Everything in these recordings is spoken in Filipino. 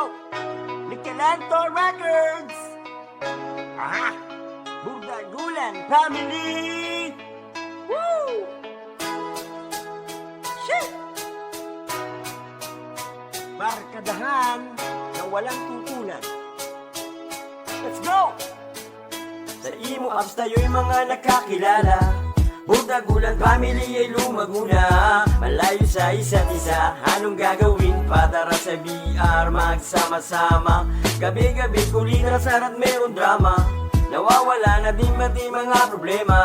go! Nicolanto Records! Ah! Burdagulan Family! Woo! Shit! Barkadahan na walang tutulan. Let's go! Sa imo apps tayo'y mga nakakilala Burdagulan family ay lumago na. Malayo sa isa't isa Anong gagawin? Para sa VR Magsama-sama. Gabi-gabi kulitan at meron drama. Nawawala na din mati mga problema.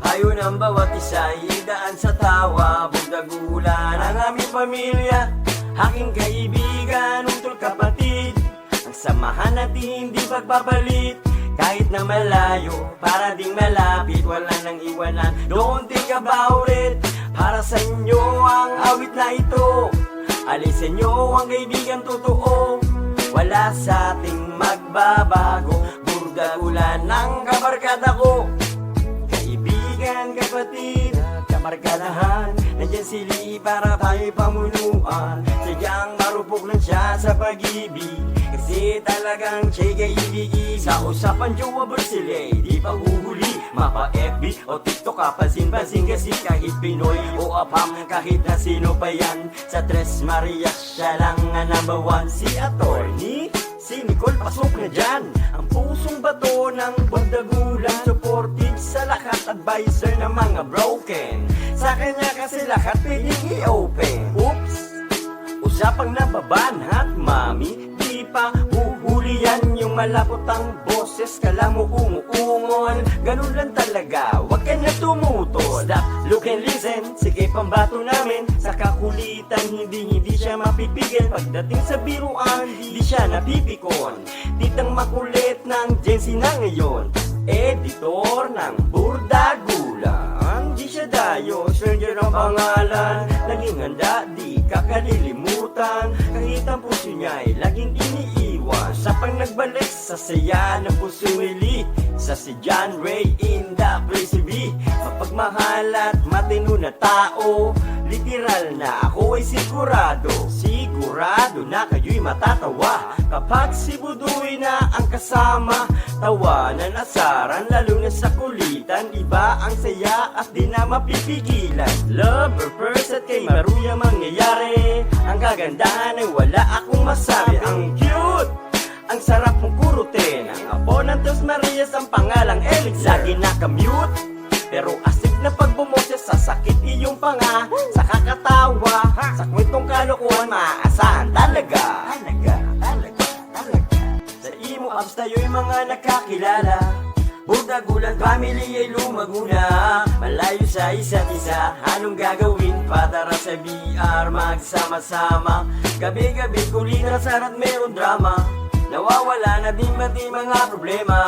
Payo ng bawat isa idaan sa tawa. Burdagulan ang aming pamilya Aking kaibigan, utol kapatid. Ang samahan natin hindi pagpapalit kahit na malayo, para ding malapit Wala nang iwanan, don't think about it Para sa inyo ang awit na ito. Alisin nyo ang kaibigan totoo. Wala sa ating magbabago. Burdagulan ng kabarkada ko. Kaibigan, kapatid, kabarkadahan. Nandyan sili para tayo'y pamunuan siya sa pag-ibig. Kasi talagang siya'y kaibig Sa usapan jowa bersile, di pa uhuli Mapa FB o TikTok kapansin-pansin Kasi kahit Pinoy o Apam Kahit na sino pa yan. Sa Tres Marias siya lang ang number one. Si Attorney Si Nicole pasok na dyan. Ang pusong bato ng bandagulan Supportive sa lahat. Advisor ng mga broken. Sa kanya kasi lahat pwedeng i-open Oops Usapang nababanhat, mami Di pa huhuli yung malapot ang boses Kala mo umuungon Ganun lang talaga, wag ka na tumutol. Stop, look and listen Sige pambato namin. Sa kakulitan, hindi hindi siya mapipigil. Pagdating sa biruan, di siya napipikon. Titang makulit ng Gen na ngayon Editor ng Burdagulan Di siya dayo, stranger ang pangalan. Laging handa, di kakalilimutan Kahit ang puso niya ay laging iniiwan. Sa pang nagbalik sa saya ng puso nili Sa si John Ray in the place be. Mapagmahal at matino na tao. Literal na ako ay sigurado. Sigurado na kayo'y matatawa Kapag si Budoy na ang kasama Tawanan asaran lalo na sa kulitan. Iba ang saya at di na mapipigilan. Lover first at kay Maruya mangyayari. Ang kagandahan ay wala akong masabi. Ang cute! Ang sarap mong kurutin. Ang apo ng Dos Marias ang pangalang Elix Lagi nakamute pero asik na pag bumoses Sasakit iyong panga Sa kakatawa Sa kwentong kalokohan Talaga, talaga, tayo'y mga nakakilala. Burdagulan family ay lumago na Malayo sa isa't isa Anong gagawin? Para sa VR Magsama-sama. Gabi-gabi kulitan at meron drama. Nawawala na din mati mga problema.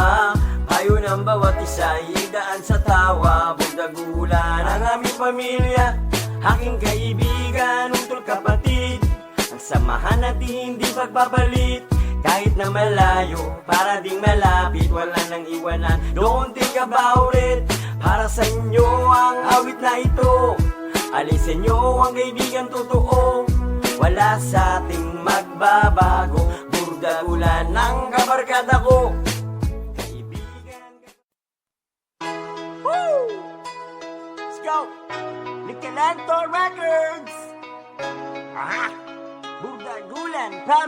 Payo ng bawat isa idaan sa tawa. Burdagulan ang aming pamilya Aking kaibigan, utol kapatid. Ang samahan natin hindi pagpapalit kahit na malayo, para ding malapit Wala nang iwanan, don't think about it Para sa inyo ang awit na ito Alisin nyo ang kaibigan totoo Wala sa ating magbabago Burdagulan ng kabarkada ko Woo! Let's go! Nicolanto Records! Ah! Burdagulan Family!